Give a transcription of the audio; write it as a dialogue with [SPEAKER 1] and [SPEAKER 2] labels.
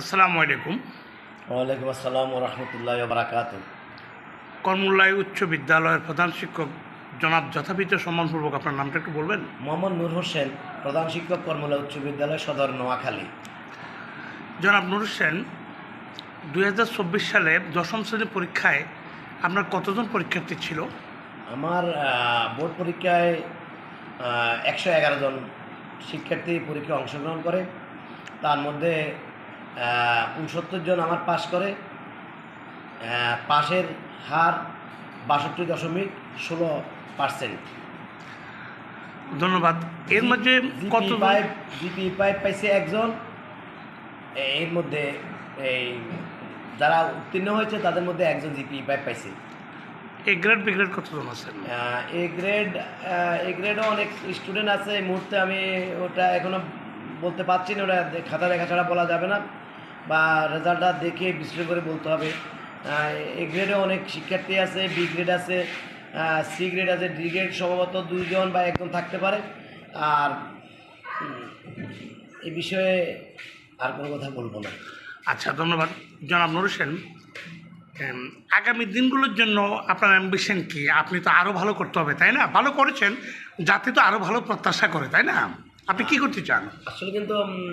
[SPEAKER 1] আসসালামু আলাইকুম।
[SPEAKER 2] ওয়ালাইকুম আসসালাম রহমতুল্লাহ বারাকাত
[SPEAKER 1] কর্মুল্লাই উচ্চ বিদ্যালয়ের প্রধান শিক্ষক জনাব যথাবিত সম্মানপূর্বক আপনার নামটা একটু বলবেন।
[SPEAKER 2] মোহাম্মদ নূর হোসেন প্রধান শিক্ষক কর্মলা উচ্চ বিদ্যালয় সদর নোয়াখালী।
[SPEAKER 1] জনাব নুর হোসেন দু হাজার চব্বিশ সালে দশম শ্রেণির পরীক্ষায় আপনার কতজন পরীক্ষার্থী ছিল?
[SPEAKER 2] আমার বোর্ড পরীক্ষায় একশো এগারো জন শিক্ষার্থী পরীক্ষায় অংশগ্রহণ করে। তার মধ্যে উনসত্তর জন আমার পাশ করে। পাশের হার বাষট্টি দশমিক ষোলো পার্সেন্ট।
[SPEAKER 1] ধন্যবাদ। এর মাঝে কত
[SPEAKER 2] ফাইভ জিপি ফাইভ পাইছে একজন। এর মধ্যে এই যারা উত্তীর্ণ হয়েছে তাদের মধ্যে একজন জিপি ফাইভ পাইছে।
[SPEAKER 1] এ গ্রেড বি গ্রেড কতজন আছেন?
[SPEAKER 2] এ গ্রেড এ গ্রেডও অনেক স্টুডেন্ট আছে। এই মুহূর্তে আমি ওটা এখনও বলতে পারছি না ওটা খাতা দেখা ছাড়া বলা যাবে না। বা রেজাল্টটা দেখে বিশ্লেষণ করে বলতে হবে। এ গ্রেডে অনেক শিক্ষার্থী আছে বি গ্রেড আছে সি গ্রেড আছে ডি গ্রেড সম্ভবত দুইজন বা একজন থাকতে পারে। আর এই বিষয়ে আর কোনো কথা বলব না।
[SPEAKER 1] আচ্ছা ধন্যবাদ। জনাব নুর হোসেন আগামী দিনগুলোর জন্য আপনার অ্যাম্বিশন কি? আপনি তো আরও ভালো করতে হবে তাই না? ভালো করেছেন যাতে তো আরও ভালো প্রত্যাশা করে তাই না? আপনি কি করতে চান?
[SPEAKER 2] আসলে কিন্তু